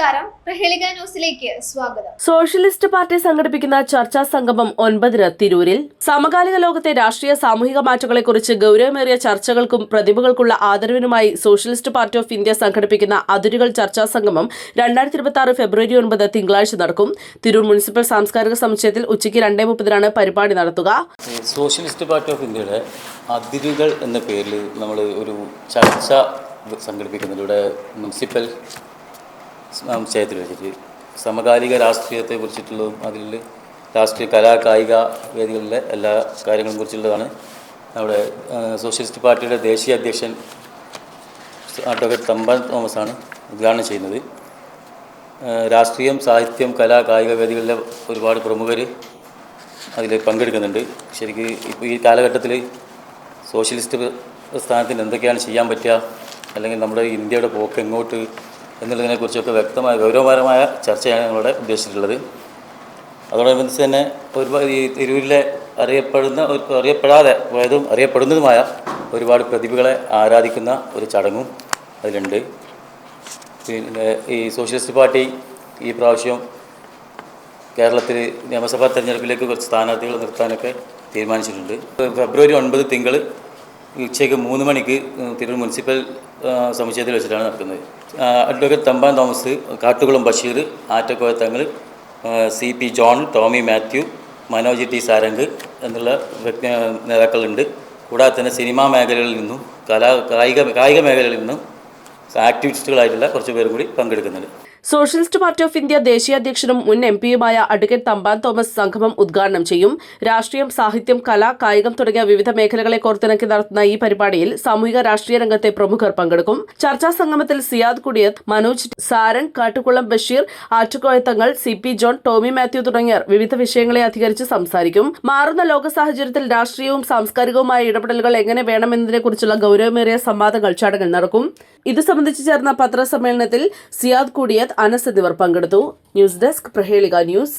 നമസ്കാരം. പ്രഹേളിക ന്യൂസിലേക്ക് സ്വാഗതം. സോഷ്യലിസ്റ്റ് പാർട്ടി സംഘടിപ്പിക്കുന്ന ചർച്ചാ സംഗമം ഒൻപതിന് തിരൂരിൽ. സമകാലിക ലോകത്തെ രാഷ്ട്രീയ സാമൂഹിക മാറ്റങ്ങളെക്കുറിച്ച് ഗൗരവമേറിയ ചർച്ചകൾക്കും പ്രതിഭകൾക്കുള്ള ആദരവിനുമായി സോഷ്യലിസ്റ്റ് പാർട്ടി ഓഫ് ഇന്ത്യ സംഘടിപ്പിക്കുന്ന അതിരുകൾ ചർച്ചാ സംഗമം രണ്ടായിരത്തി ഇരുപത്തി ആറ് ഫെബ്രുവരി ഒൻപത് തിങ്കളാഴ്ച നടക്കും. തിരൂർ മുനിസിപ്പൽ സാംസ്കാരിക സമുച്ചയത്തിൽ ഉച്ചയ്ക്ക് രണ്ടേ മുപ്പതിനാണ് പരിപാടി നടത്തുക. സോഷ്യലിസ്റ്റ് പാർട്ടി ഓഫ് ഇന്ത്യയുടെ അതിരുകൾ എന്ന പേരിൽ നമ്മൾ ഒരു ചർച്ച സംഘടിപ്പിക്കുന്നുണ്ട്. ഇവിടെ മുനിസിപ്പൽ സമുച്ചയത്തിൽ വെച്ചിട്ട് സമകാലിക രാഷ്ട്രീയത്തെ കുറിച്ചിട്ടുള്ളതും അതിൽ രാഷ്ട്രീയ കലാ കായിക വേദികളിലെ എല്ലാ കാര്യങ്ങളും കുറിച്ചുള്ളതാണ്. നമ്മുടെ സോഷ്യലിസ്റ്റ് പാർട്ടിയുടെ ദേശീയ അധ്യക്ഷൻ അഡ്വക്കേറ്റ് തമ്പാൻ തോമസ് ആണ് ഉദ്ഘാടനം ചെയ്യുന്നത്. രാഷ്ട്രീയം സാഹിത്യം കലാ കായിക വേദികളിലെ ഒരുപാട് പ്രമുഖർ അതിൽ പങ്കെടുക്കുന്നുണ്ട്. ശരിക്ക് ഇപ്പോൾ ഈ കാലഘട്ടത്തിൽ സോഷ്യലിസ്റ്റ് പ്രസ്ഥാനത്തിന് എന്തൊക്കെയാണ് ചെയ്യാൻ പറ്റുക? അല്ലെങ്കിൽ നമ്മുടെ ഇന്ത്യയുടെ പോക്ക് എങ്ങോട്ട് എന്നുള്ളതിനെക്കുറിച്ചൊക്കെ വ്യക്തമായ ഗൗരവപരമായ ചർച്ചയാണ് ഞങ്ങളുടെ ഉദ്ദേശിച്ചിട്ടുള്ളത്. അതോടനുബന്ധിച്ച് തന്നെ ഒരുപാട് ഈ തിരൂരിലെ അറിയപ്പെടുന്ന അറിയപ്പെടാതെ പോയതും അറിയപ്പെടുന്നതുമായ ഒരുപാട് പ്രതിഭകളെ ആരാധിക്കുന്ന ഒരു ചടങ്ങും അതിലുണ്ട്. പിന്നെ ഈ സോഷ്യലിസ്റ്റ് പാർട്ടി ഈ പ്രാവശ്യം കേരളത്തിൽ നിയമസഭാ തെരഞ്ഞെടുപ്പിലേക്ക് കുറച്ച് സ്ഥാനാർത്ഥികൾ നിർത്താനൊക്കെ തീരുമാനിച്ചിട്ടുണ്ട്. ഫെബ്രുവരി ഒൻപത് തിങ്കൾ ഉച്ചയ്ക്ക് മൂന്ന് മണിക്ക് തിരൂർ മുനിസിപ്പൽ സമുച്ചയത്തിൽ വെച്ചിട്ടാണ് നടക്കുന്നത്. Advocate Thampan Thomas Kattukulam Basheer Attakoya Thangal C P John Tomy Mathew Manoj T Sarang എന്നുള്ള വ്യക്തി നേതാക്കളുണ്ട്. കൂടാതെ തന്നെ സിനിമാ മേഖലകളിൽ നിന്നും കലാ കായിക കായിക മേഖലകളിൽ നിന്നും ആക്ടിവിസ്റ്റുകളായിട്ടുള്ള കുറച്ച് പേരും കൂടി പങ്കെടുക്കുന്നുണ്ട്. സോഷ്യലിസ്റ്റ് പാർട്ടി ഓഫ് ഇന്ത്യ ദേശീയ അധ്യക്ഷനും മുൻ എം പിയുമായ അഡ്വക്കേറ്റ് തമ്പാൻ തോമസ് സംഗമം ഉദ്ഘാടനം ചെയ്യും. രാഷ്ട്രീയം സാഹിത്യം കല കായികം തുടങ്ങിയ വിവിധ മേഖലകളെ കോർത്തിണക്കി നടത്തുന്ന ഈ പരിപാടിയിൽ സാമൂഹിക രാഷ്ട്രീയ രംഗത്തെ പ്രമുഖർ പങ്കെടുക്കും. ചർച്ചാ സംഗമത്തിൽ Siyad Kudiyath Manoj Sarang Kattukulam Basheer Attukoyathangal C P John Tomy Mathew തുടങ്ങിയവർ വിവിധ വിഷയങ്ങളെ അധികരിച്ച് സംസാരിക്കും. മാറുന്ന ലോക സാഹചര്യത്തിൽ രാഷ്ട്രീയവും സാംസ്കാരികവുമായ ഇടപെടലുകൾ എങ്ങനെ വേണമെന്നതിനെക്കുറിച്ചുള്ള ഗൌരവമേറിയ സംവാദങ്ങൾ ചടങ്ങിൽ നടക്കും. ഇത് സംബന്ധിച്ച് ചേർന്ന പത്രസമ്മേളനത്തിൽ സിയാദ് കൂടിയത് അനസ് എന്നിവർ പങ്കെടുത്തു. News desk Praheleeka news.